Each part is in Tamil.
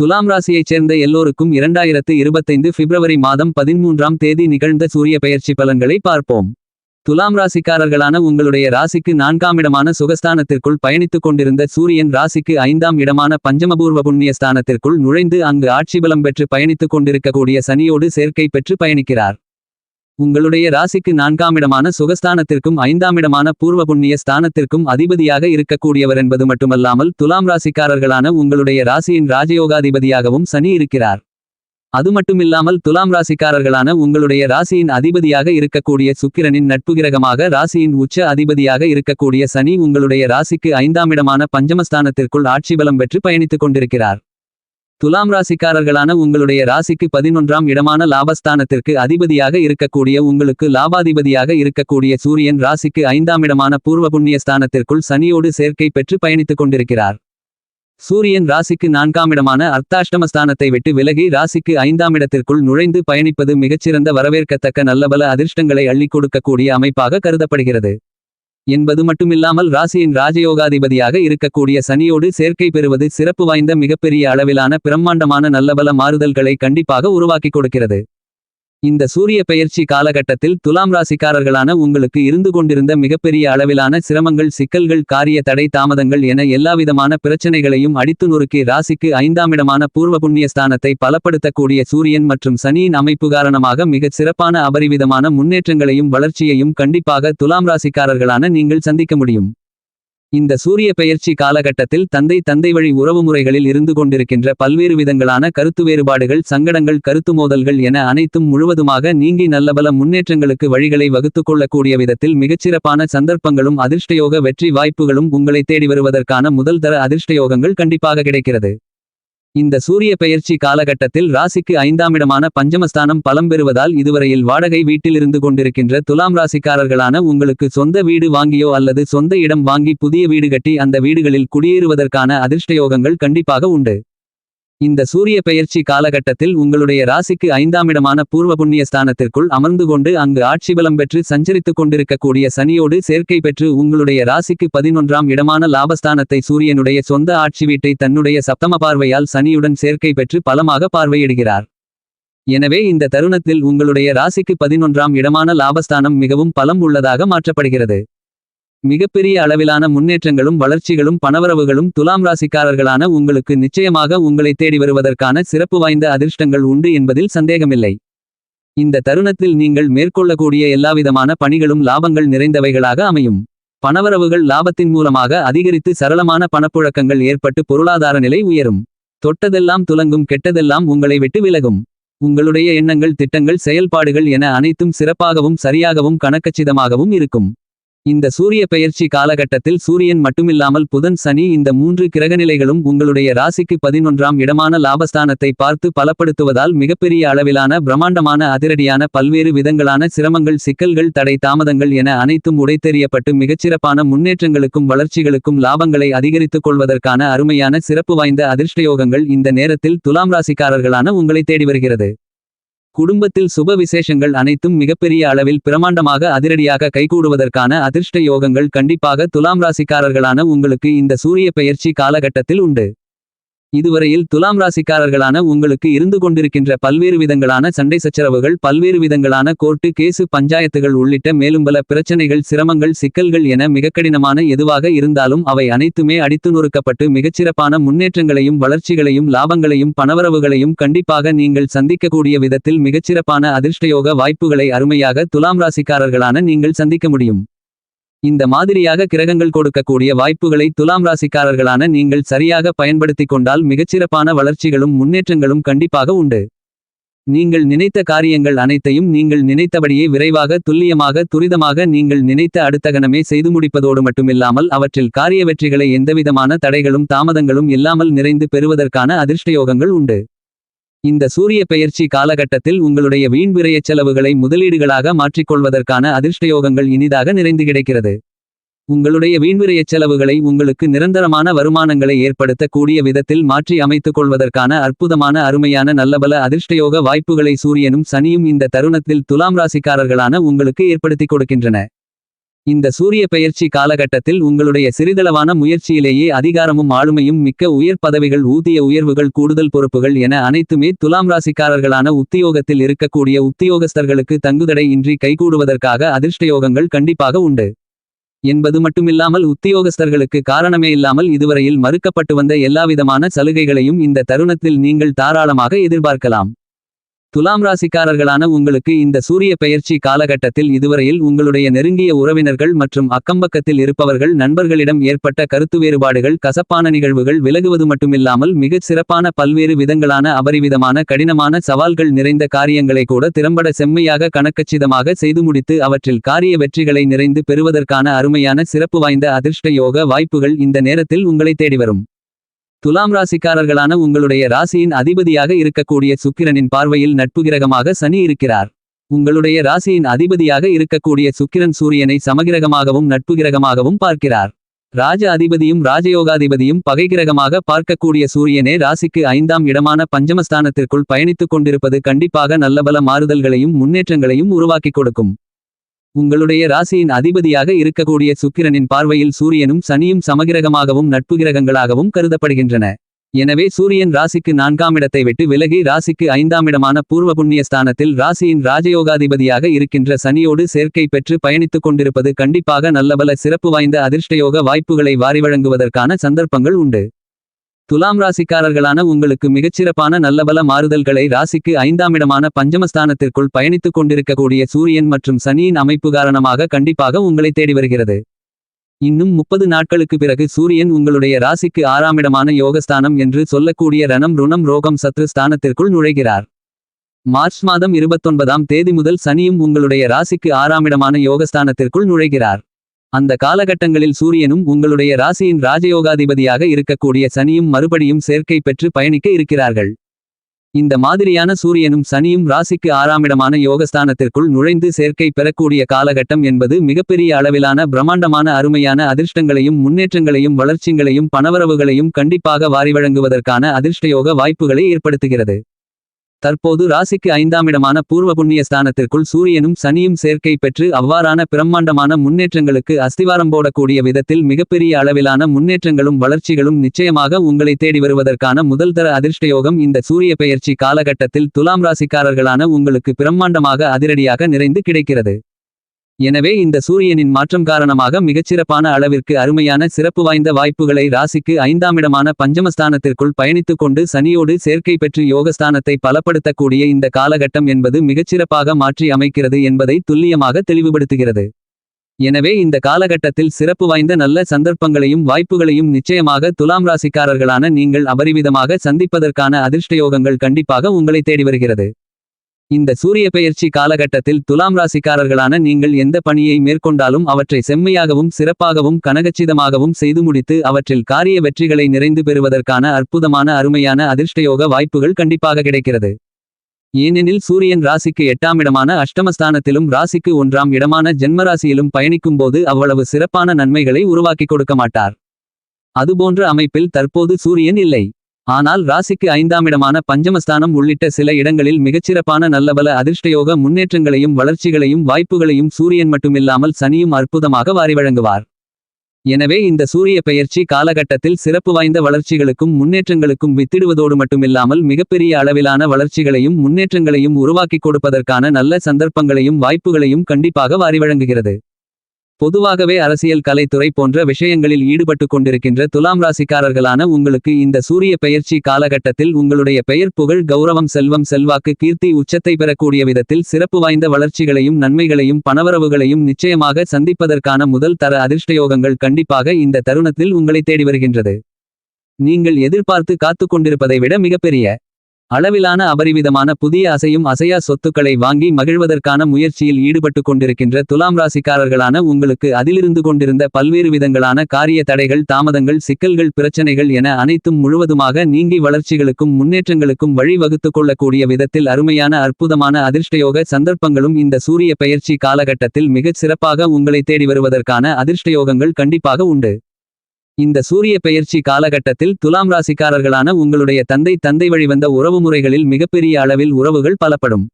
துலாம் ராசியைச் சேர்ந்த எல்லோருக்கும் இரண்டாயிரத்து இருபத்தைந்து பிப்ரவரி மாதம் பதிமூன்றாம் தேதி நிகழ்ந்த சூரிய பெயர்ச்சி பலன்களை பார்ப்போம். துலாம் ராசிக்காரர்களான உங்களுடைய ராசிக்கு நான்காம் இடமான சுகஸ்தானத்திற்குள் பயணித்துக் கொண்டிருந்த சூரியன் ராசிக்கு ஐந்தாம் இடமான பஞ்சமபூர்வ புண்ணிய ஸ்தானத்திற்குள் நுழைந்து அங்கு ஆட்சி பலம் பெற்று பயணித்துக் கொண்டிருக்கக்கூடிய சனியோடு சேர்க்கை பெற்று பயணிக்கிறார். உங்களுடைய ராசிக்கு நான்காமிடமான சுகஸ்தானத்திற்கும் ஐந்தாமிடமான பூர்வ புண்ணிய ஸ்தானத்திற்கும் அதிபதியாக இருக்கக்கூடியவர் என்பது மட்டுமல்லாமல் துலாம் ராசிக்காரர்களான உங்களுடைய ராசியின் ராஜயோகாதிபதியாகவும் சனி இருக்கிறார். அது மட்டுமில்லாமல் துலாம் ராசிக்காரர்களான உங்களுடைய ராசியின் அதிபதியாக இருக்கக்கூடிய சுக்கிரனின் நட்பு கிரகமாக ராசியின் உச்ச அதிபதியாக இருக்கக்கூடிய சனி உங்களுடைய ராசிக்கு ஐந்தாம் இடமான பஞ்சமஸ்தானத்திற்குள் ஆட்சி பலம் பெற்று பயணித்துக் கொண்டிருக்கிறார். துலாம் ராசிக்காரர்களான உங்களுடைய ராசிக்கு பதினொன்றாம் இடமான லாபஸ்தானத்திற்கு அதிபதியாக இருக்கக்கூடிய உங்களுக்கு லாபாதிபதியாக இருக்கக்கூடிய சூரியன் ராசிக்கு ஐந்தாம் இடமான பூர்வ புண்ணிய ஸ்தானத்திற்குள் சனியோடு சேர்க்கை பெற்று பயணித்துக் கொண்டிருக்கிறார். சூரியன் ராசிக்கு நான்காம் இடமான அர்த்தாஷ்டமஸ்தானத்தை விட்டு விலகி ராசிக்கு ஐந்தாம் இடத்திற்குள் நுழைந்து பயணிப்பது மிகச்சிறந்த வரவேற்கத்தக்க நல்லபல அதிர்ஷ்டங்களை அள்ளிக் கொடுக்கக்கூடிய அமைப்பாக கருதப்படுகிறது. என்பது மட்டுமில்லாமல் ராசியின் ராஜயோகாதிபதியாக இருக்கக்கூடிய சனியோடு சேர்க்கை பெறுவது சிறப்பு வாய்ந்த மிகப்பெரிய அளவிலான பிரம்மாண்டமான நல்லபல மாறுதல்களை கண்டிப்பாக உருவாக்கிக் கொடுக்கிறது. இந்த சூரிய பெயர்ச்சி காலகட்டத்தில் துலாம் ராசிக்காரர்களான உங்களுக்கு இருந்து கொண்டிருந்த மிகப்பெரிய அளவிலான சிரமங்கள் சிக்கல்கள் காரிய தடை தாமதங்கள் என எல்லாவிதமான பிரச்சனைகளையும் அடித்து நொறுக்கி ராசிக்கு ஐந்தாம் இடமான பூர்வ புண்ணிய ஸ்தானத்தை பலப்படுத்தக்கூடிய சூரியன் மற்றும் சனியின் அமைப்பு காரணமாக மிகச் சிறப்பான அபரிவிதமான முன்னேற்றங்களையும் வளர்ச்சியையும் கண்டிப்பாக துலாம் ராசிக்காரர்களான நீங்கள் சந்திக்க முடியும். இந்த சூரிய பெயர்ச்சி காலகட்டத்தில் தந்தை தந்தை வழி உறவுமுறைகளில் இருந்து கொண்டிருக்கின்ற பல்வேறு விதங்களான கருத்து வேறுபாடுகள் சங்கடங்கள் கருத்து மோதல்கள் என அனைத்தும் முழுவதுமாக நீங்கி நல்லபல முன்னேற்றங்களுக்கு வழிகளை வகுத்து கொள்ளக்கூடிய விதத்தில் மிகச்சிறப்பான சந்தர்ப்பங்களும் அதிர்ஷ்டயோக வெற்றி வாய்ப்புகளும் உங்களை தேடி வருவதற்கான முதல் தர அதிர்ஷ்டயோகங்கள் கண்டிப்பாக கிடைக்கிறது. இந்த சூரிய பெயர்ச்சி காலகட்டத்தில் ராசிக்கு ஐந்தாம் இடமான பஞ்சமஸ்தானம் பலம் பெறுவதால் இதுவரையில் வாடகை வீட்டிலிருந்து கொண்டிருக்கின்ற துலாம் ராசிக்காரர்களான உங்களுக்கு சொந்த வீடு வாங்கியோ அல்லது சொந்த இடம் வாங்கி புதிய வீடு கட்டி அந்த வீடுகளில் குடியேறுவதற்கான அதிர்ஷ்டயோகங்கள் கண்டிப்பாக உண்டு. இந்த சூரிய பெயர்ச்சி காலகட்டத்தில் உங்களுடைய ராசிக்கு ஐந்தாம் இடமான பூர்வ புண்ணிய ஸ்தானத்திற்குள் அமர்ந்து கொண்டு அங்கு ஆட்சிபலம் பெற்று சஞ்சரித்துக் கொண்டிருக்கக்கூடிய சனியோடு சேர்க்கை பெற்று உங்களுடைய ராசிக்கு பதினொன்றாம் இடமான லாபஸ்தானத்தை சூரியனுடைய சொந்த ஆட்சி வீட்டை தன்னுடைய சப்தம பார்வையால் சனியுடன் சேர்க்கை பெற்று பலமாக பார்வையிடுகிறார். எனவே இந்த தருணத்தில் உங்களுடைய ராசிக்கு பதினொன்றாம் இடமான லாபஸ்தானம் மிகவும் பலம் உள்ளதாக மாற்றப்படுகிறது. மிகப்பெரிய அளவிலான முன்னேற்றங்களும் வளர்ச்சிகளும் பணவரவுகளும் துலாம் ராசிக்காரர்களான உங்களுக்கு நிச்சயமாக உங்களை தேடி வருவதற்கான சிறப்பு வாய்ந்த அதிர்ஷ்டங்கள் உண்டு என்பதில் சந்தேகமில்லை. இந்த தருணத்தில் நீங்கள் மேற்கொள்ளக்கூடிய எல்லாவிதமான பணிகளும் லாபங்கள் நிறைந்தவைகளாக அமையும். பணவரவுகள் லாபத்தின் மூலமாக அதிகரித்து சரளமான பணப்புழக்கங்கள் ஏற்பட்டு பொருளாதார நிலை உயரும். தொட்டதெல்லாம் துலங்கும் கெட்டதெல்லாம் உங்களை விட்டு விலகும். உங்களுடைய எண்ணங்கள் திட்டங்கள் செயல்பாடுகள் என அனைத்தும் சிறப்பாகவும் சரியாகவும் கணக்கச்சிதமாகவும் இருக்கும். இந்த சூரிய பெயர்ச்சி காலகட்டத்தில் சூரியன் மட்டுமில்லாமல் புதன் சனி இந்த மூன்று கிரகநிலைகளும் உங்களுடைய ராசிக்கு பதினொன்றாம் இடமான லாபஸ்தானத்தை பார்த்து பலப்படுத்துவதால் மிகப்பெரிய அளவிலான பிரம்மாண்டமான அதிரடியான பல்வேறு விதங்களான சிரமங்கள் சிக்கல்கள் தடை தாமதங்கள் என அனைத்தும் உடைத்தெறியப்பட்டு மிகச்சிறப்பான முன்னேற்றங்களுக்கும் வளர்ச்சிகளுக்கும் லாபங்களை அதிகரித்துக் கொள்வதற்கான அருமையான சிறப்பு வாய்ந்த அதிர்ஷ்டயோகங்கள் இந்த நேரத்தில் துலாம் ராசிக்காரர்களான உங்களை தேடி வருகிறது. குடும்பத்தில் சுப விசேஷங்கள் அனைத்தும் மிகப்பெரிய அளவில் பிரமாண்டமாக அதிரடியாக கைகூடுவதற்கான அதிர்ஷ்ட யோகங்கள் கண்டிப்பாக துலாம் ராசிக்காரர்களான உங்களுக்கு இந்த சூரிய பெயர்ச்சி காலகட்டத்தில் உண்டு. இதுவரையில் துலாம் ராசிக்காரர்களான உங்களுக்கு இருந்து கொண்டிருக்கின்ற பல்வேறு விதங்களான சண்டை சச்சரவுகள் பல்வேறு விதங்களான கோர்ட்டு கேசு பஞ்சாயத்துகள் உள்ளிட்ட மேலும் பல பிரச்சனைகள் சிரமங்கள் சிக்கல்கள் என மிகக்கடினமான எதுவாக இருந்தாலும் அவை அனைத்துமே அடித்து நொறுக்கப்பட்டு மிகச்சிறப்பான முன்னேற்றங்களையும் வளர்ச்சிகளையும் லாபங்களையும் பணவரவுகளையும் கண்டிப்பாக நீங்கள் சந்திக்கக்கூடிய விதத்தில் மிகச்சிறப்பான அதிர்ஷ்டயோக வாய்ப்புகளை அருமையாக துலாம் ராசிக்காரர்களான நீங்கள் சந்திக்க முடியும். இந்த மாதிரியாக கிரகங்கள் கொடுக்கக்கூடிய வாய்ப்புகளை துலாம் ராசிக்காரர்களான நீங்கள் சரியாக பயன்படுத்திக் கொண்டால் மிகச்சிறப்பான வளர்ச்சிகளும் முன்னேற்றங்களும் கண்டிப்பாக உண்டு. நீங்கள் நினைத்த காரியங்கள் அனைத்தையும் நீங்கள் நினைத்தபடியே விரைவாக துல்லியமாக துரிதமாக நீங்கள் நினைத்த அடுத்த கணமே செய்து முடிப்பதோடு மட்டுமில்லாமல் அவற்றில் காரிய வெற்றிகளை எந்தவிதமான தடைகளும் தாமதங்களும் இல்லாமல் நிறைந்து பெறுவதற்கான அதிர்ஷ்டயோகங்கள் உண்டு. இந்த சூரிய பெயர்ச்சி காலகட்டத்தில் உங்களுடைய வீண் செலவுகளை முதலீடுகளாக மாற்றிக்கொள்வதற்கான அதிர்ஷ்டயோகங்கள் இனிதாக நிறைந்து கிடைக்கிறது. உங்களுடைய வீண்விரைய செலவுகளை உங்களுக்கு நிரந்தரமான வருமானங்களை ஏற்படுத்த கூடிய விதத்தில் மாற்றி அமைத்துக் கொள்வதற்கான அற்புதமான அருமையான நல்லபல அதிர்ஷ்டயோக வாய்ப்புகளை சூரியனும் சனியும் இந்த தருணத்தில் துலாம் ராசிக்காரர்களான உங்களுக்கு ஏற்படுத்திக் கொடுக்கின்றன. இந்த சூரிய பெயர்ச்சி காலகட்டத்தில் உங்களுடைய சிறிதளவான முயற்சியிலேயே அதிகாரமும் ஆளுமையும் மிக்க உயர் பதவிகள் ஊதிய உயர்வுகள் கூடுதல் பொறுப்புகள் என அனைத்துமே துலாம் ராசிக்காரர்களான உத்தியோகத்தில் இருக்கக்கூடிய உத்தியோகஸ்தர்களுக்கு தங்குதடை இன்றி கைகூடுவதற்காக அதிர்ஷ்டயோகங்கள் கண்டிப்பாக உண்டு. என்பது மட்டுமில்லாமல் உத்தியோகஸ்தர்களுக்கு காரணமே இல்லாமல் இதுவரையில் மறுக்கப்பட்டு வந்த எல்லாவிதமான சலுகைகளையும் இந்த தருணத்தில் நீங்கள் தாராளமாக எதிர்பார்க்கலாம். துலாம் ராசிக்காரர்களான உங்களுக்கு இந்த சூரிய பெயர்ச்சி காலகட்டத்தில் இதுவரையில் உங்களுடைய நெருங்கிய உறவினர்கள் மற்றும் அக்கம்பக்கத்தில் இருப்பவர்கள் நண்பர்களிடம் ஏற்பட்ட கருத்து வேறுபாடுகள் கசப்பான நிகழ்வுகள் விலகுவது மட்டுமில்லாமல் மிகச் சிறப்பான பல்வேறு விதங்களான அபரிவிதமான கடினமான சவால்கள் நிறைந்த காரியங்களை கூட திறம்பட செம்மையாக கணக்கச்சிதமாக செய்து முடித்து அவற்றில் காரிய வெற்றிகளை நிறைந்து பெறுவதற்கான அருமையான சிறப்பு வாய்ந்த அதிர்ஷ்ட யோக வாய்ப்புகள் இந்த நேரத்தில் உங்களை தேடி வரும். துலாம் ராசிக்காரர்களான உங்களுடைய ராசியின் அதிபதியாக இருக்கக்கூடிய சுக்கிரனின் பார்வையில் நட்பு கிரகமாக சனி இருக்கிறார். உங்களுடைய ராசியின் அதிபதியாக இருக்கக்கூடிய சுக்கிரன் சூரியனை சமகிரகமாகவும் நட்பு கிரகமாகவும் பார்க்கிறார். ராஜ அதிபதியும் ராஜயோகாதிபதியும் பகைகிரகமாக பார்க்கக்கூடிய சூரியனே ராசிக்கு ஐந்தாம் இடமான பஞ்சமஸ்தானத்திற்குள் பயணித்துக் கொண்டிருப்பது கண்டிப்பாக நல்லபல மாறுதல்களையும் முன்னேற்றங்களையும் உருவாக்கிக் கொடுக்கும். உங்களுடைய ராசியின் அதிபதியாக இருக்கக்கூடிய சுக்கிரனின் பார்வையில் சூரியனும் சனியும் சமகிரகமாகவும் நட்பு கிரகங்களாகவும் கருதப்படுகின்றன. எனவே சூரியன் ராசிக்கு நான்காம் இடத்தை விட்டு விலகி ராசிக்கு ஐந்தாம் இடமான பூர்வ புண்ணிய ஸ்தானத்தில் ராசியின் ராஜயோகாதிபதியாக இருக்கின்ற சனியோடு சேர்க்கை பெற்று பயணித்துக் கொண்டிருப்பது கண்டிப்பாக நல்லபல சிறப்பு வாய்ந்த அதிர்ஷ்டயோக வாய்ப்புகளை வாரி வழங்குவதற்கான சந்தர்ப்பங்கள் உண்டு. துலாம் ராசிக்காரர்களான உங்களுக்கு மிகச்சிறப்பான நல்லபல மாறுதல்களை ராசிக்கு ஐந்தாமிடமான பஞ்சமஸ்தானத்திற்குள் பயணித்துக் கொண்டிருக்கக்கூடிய சூரியன் மற்றும் சனியின் அமைப்பு காரணமாக கண்டிப்பாக உங்களை தேடி வருகிறது. இன்னும் முப்பது நாட்களுக்கு பிறகு சூரியன் உங்களுடைய ராசிக்கு ஆறாமிடமான யோகஸ்தானம் என்று சொல்லக்கூடிய ரணம் ருணம் ரோகம் சத்ரு ஸ்தானத்திற்குள் நுழைகிறார். மார்ச் மாதம் இருபத்தொன்பதாம் தேதி முதல் சனியும் உங்களுடைய ராசிக்கு ஆறாம் இடமான யோகஸ்தானத்திற்குள் நுழைகிறார். அந்த காலகட்டங்களில் சூரியனும் உங்களுடைய ராசியின் ராஜயோகாதிபதியாக இருக்கக்கூடிய சனியும் மறுபடியும் சேர்க்கை பெற்று பயணிக்க இருக்கிறார்கள். இந்த மாதிரியான சூரியனும் சனியும் ராசிக்கு ஆறாமிடமான யோகஸ்தானத்திற்குள் நுழைந்து சேர்க்கை பெறக்கூடிய காலகட்டம் என்பது மிகப்பெரிய அளவிலான பிரம்மாண்டமான அருமையான அதிர்ஷ்டங்களையும் முன்னேற்றங்களையும் வளர்ச்சிங்களையும் பணவரவுகளையும் கண்டிப்பாக வாரி வழங்குவதற்கான அதிர்ஷ்டயோக வாய்ப்புகளை ஏற்படுத்துகிறது. தற்போது ராசிக்கு ஐந்தாமிடமான பூர்வ புண்ணிய ஸ்தானத்திற்குள் சூரியனும் சனியும் சேர்க்கை பெற்று அவ்வாறான பிரம்மாண்டமான முன்னேற்றங்களுக்கு அஸ்திவாரம் போடக்கூடிய விதத்தில் மிகப்பெரிய அளவிலான முன்னேற்றங்களும் வளர்ச்சிகளும் நிச்சயமாக உங்களை தேடி வருவதற்கான முதல் தர அதிர்ஷ்டயோகம் இந்த சூரிய பெயர்ச்சி காலகட்டத்தில் துலாம் ராசிக்காரர்களான உங்களுக்கு பிரம்மாண்டமாக அதிரடியாக நிறைந்து கிடைக்கிறது. எனவே இந்த சூரியனின் மாற்றம் காரணமாக மிகச்சிறப்பான அளவிற்கு அருமையான சிறப்பு வாய்ந்த வாய்ப்புகளை ராசிக்கு ஐந்தாமிடமான பஞ்சமஸ்தானத்திற்குள் பயணித்துக் கொண்டு சனியோடு சேர்க்கை பெற்று யோகஸ்தானத்தை பலப்படுத்தக்கூடிய இந்த காலகட்டம் என்பது மிகச்சிறப்பாக மாற்றி அமைக்கிறது என்பதை துல்லியமாக தெளிவுபடுத்துகிறது. எனவே இந்த காலகட்டத்தில் சிறப்பு வாய்ந்த நல்ல சந்தர்ப்பங்களையும் வாய்ப்புகளையும் நிச்சயமாக துலாம் ராசிக்காரர்களான நீங்கள் அபரிவிதமாக சந்திப்பதற்கான அதிர்ஷ்டயோகங்கள் கண்டிப்பாக உங்களை தேடி வருகிறது. இந்த சூரிய பெயர்ச்சி காலகட்டத்தில் துலாம் ராசிக்காரர்களான நீங்கள் எந்த பணியை மேற்கொண்டாலும் அவற்றை செம்மையாகவும் சிறப்பாகவும் கனகச்சிதமாகவும் செய்து முடித்து அவற்றில் காரிய வெற்றிகளை நிறைந்து பெறுவதற்கான அற்புதமான அருமையான அதிர்ஷ்டயோக வாய்ப்புகள் கண்டிப்பாக கிடைக்கிறது. ஏனெனில் சூரியன் ராசிக்கு எட்டாம் இடமான அஷ்டமஸ்தானத்திலும் ராசிக்கு ஒன்றாம் இடமான ஜென்மராசியிலும் பயணிக்கும்போது அவ்வளவு சிறப்பான நன்மைகளை உருவாக்கி கொடுக்க மாட்டார். அதுபோன்ற அமைப்பில் தற்போது சூரியன் இல்லை. ஆனால் ராசிக்கு ஐந்தாமிடமான பஞ்சமஸ்தானம் உள்ளிட்ட சில இடங்களில் மிகச்சிறப்பான நல்லபல அதிர்ஷ்டயோக முன்னேற்றங்களையும் வளர்ச்சிகளையும் வாய்ப்புகளையும் சூரியன் மட்டுமில்லாமல் சனியும் அற்புதமாக வாரி வழங்குவார். எனவே இந்த சூரிய பெயர்ச்சி காலகட்டத்தில் சிறப்பு வாய்ந்த வளர்ச்சிகளுக்கும் முன்னேற்றங்களுக்கும் வித்திடுவதோடு மட்டுமில்லாமல் மிகப்பெரிய அளவிலான வளர்ச்சிகளையும் முன்னேற்றங்களையும் உருவாக்கிக் கொடுப்பதற்கான நல்ல சந்தர்ப்பங்களையும் வாய்ப்புகளையும் கண்டிப்பாக வாரி வழங்குகிறது. பொதுவாகவே அரசியல் கலைத்துறை போன்ற விஷயங்களில் ஈடுபட்டு கொண்டிருக்கின்ற துலாம் ராசிக்காரர்களான உங்களுக்கு இந்த சூரிய பெயர்ச்சி காலகட்டத்தில் உங்களுடைய பெயர் புகழ் கௌரவம் செல்வம் செல்வாக்கு கீர்த்தி உச்சத்தை பெறக்கூடிய விதத்தில் சிறப்பு வாய்ந்த வளர்ச்சிகளையும் நன்மைகளையும் பணவரவுகளையும் நிச்சயமாக சந்திப்பதற்கான முதல் தர அதிர்ஷ்டயோகங்கள் கண்டிப்பாக இந்த தருணத்தில் உங்களை தேடி வருகின்றது. நீங்கள் எதிர்பார்த்து காத்துக் கொண்டிருப்பதை விட மிகப்பெரிய அளவிலான அபரிவிதமான புதிய அசையும் அசையா சொத்துக்களை வாங்கி மகிழ்வதற்கான முயற்சியில் ஈடுபட்டு கொண்டிருக்கின்ற துலாம் ராசிக்காரர்களான உங்களுக்கு அதிலிருந்து கொண்டிருந்த பல்வேறு விதங்களான காரிய தடைகள் தாமதங்கள் சிக்கல்கள் பிரச்சனைகள் என அனைத்தும் முழுவதுமாக நீங்கி வளர்ச்சிகளுக்கும் முன்னேற்றங்களுக்கும் வழிவகுத்துக் கொள்ளக்கூடிய விதத்தில் அருமையான அற்புதமான அதிர்ஷ்டயோக சந்தர்ப்பங்களும் இந்த சூரிய பெயர்ச்சி காலகட்டத்தில் மிகச் சிறப்பாக உங்களை தேடி வருவதற்கான அதிர்ஷ்டயோகங்கள் கண்டிப்பாக உண்டு. இந்த சூரிய பெயர்ச்சி காலகட்டத்தில் துலாம் ராசிக்காரர்களான உங்களுடைய தந்தை தந்தை வழிவந்த உறவுமுறைகளில் மிகப்பெரிய அளவில் உறவுகள் பலப்படும்.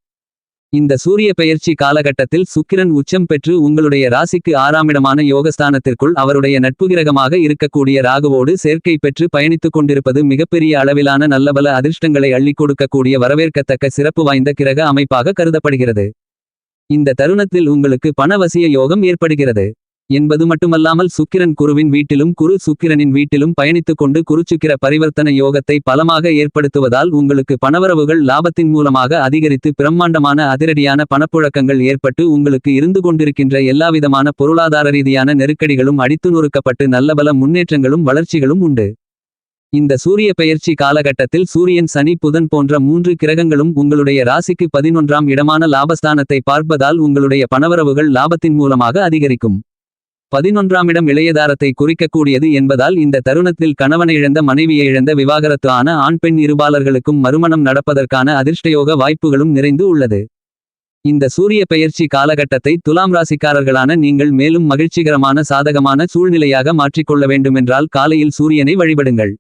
இந்த சூரிய பெயர்ச்சி காலகட்டத்தில் சுக்கிரன் உச்சம் பெற்று உங்களுடைய ராசிக்கு ஆறாமிடமான யோகஸ்தானத்திற்குள் அவருடைய நட்புகிரகமாக இருக்கக்கூடிய ராகுவோடு சேர்க்கை பெற்று பயணித்துக் கொண்டிருப்பது மிகப்பெரிய அளவிலான நல்லபல அதிர்ஷ்டங்களை அள்ளிக் கொடுக்கக்கூடிய வரவேற்கத்தக்க சிறப்பு வாய்ந்த கிரக அமைப்பாக கருதப்படுகிறது. இந்த தருணத்தில் உங்களுக்கு பணவசிய யோகம் ஏற்படுகிறது. என்பது மட்டுமல்லாமல் சுக்கிரன் குருவின் வீட்டிலும் குரு சுக்கிரனின் வீட்டிலும் பயணித்துக் கொண்டு குருச்சுக்கிர பரிவர்த்தன யோகத்தை பலமாக ஏற்படுத்துவதால் உங்களுக்கு பணவரவுகள் லாபத்தின் மூலமாக அதிகரித்து பிரம்மாண்டமான அதிரடியான பணப்புழக்கங்கள் ஏற்பட்டு உங்களுக்கு இருந்து கொண்டிருக்கின்ற எல்லாவிதமான பொருளாதார ரீதியான நெருக்கடிகளும் அடித்து நொறுக்கப்பட்டு நல்லபல முன்னேற்றங்களும் வளர்ச்சிகளும் உண்டு. இந்த சூரிய பெயர்ச்சி காலகட்டத்தில் சூரியன் சனி புதன் போன்ற மூன்று கிரகங்களும் உங்களுடைய ராசிக்கு பதினொன்றாம் இடமான லாபஸ்தானத்தை பார்ப்பதால் உங்களுடைய பணவரவுகள் லாபத்தின் மூலமாக அதிகரிக்கும். பதினொன்றாம் இடம் இளையதாரத்தை குறிக்கக்கூடியது என்பதால் இந்த தருணத்தில் கணவனை இழந்த மனைவியை இழந்த விவாகரத்து ஆன ஆண் பெண் இருபாலர்களுக்கும் மறுமணம் நடப்பதற்கான அதிர்ஷ்டயோக வாய்ப்புகளும் நிறைந்து உள்ளது. இந்த சூரிய பெயர்ச்சி காலகட்டத்தை துலாம் ராசிக்காரர்களான நீங்கள் மேலும் மகிழ்ச்சிகரமான சாதகமான சூழ்நிலையாக மாற்றிக்கொள்ள வேண்டுமென்றால் காலையில் சூரியனை வழிபடுங்கள்.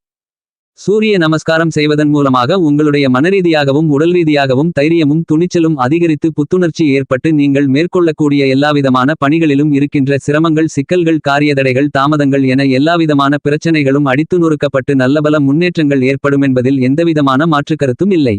சூரிய நமஸ்காரம் செய்வதன் மூலமாக உங்களுடைய மனரீதியாகவும் உடல் ரீதியாகவும் தைரியமும் துணிச்சலும் அதிகரித்து புத்துணர்ச்சி ஏற்பட்டு நீங்கள் மேற்கொள்ளக்கூடிய எல்லாவிதமான பணிகளிலும் இருக்கின்ற சிரமங்கள் சிக்கல்கள் காரியதடைகள் தாமதங்கள் என எல்லாவிதமான பிரச்சனைகளும் அடித்து நொறுக்கப்பட்டு நல்லபல முன்னேற்றங்கள் ஏற்படும் என்பதில் எந்தவிதமான மாற்றுக்கருத்தும் இல்லை.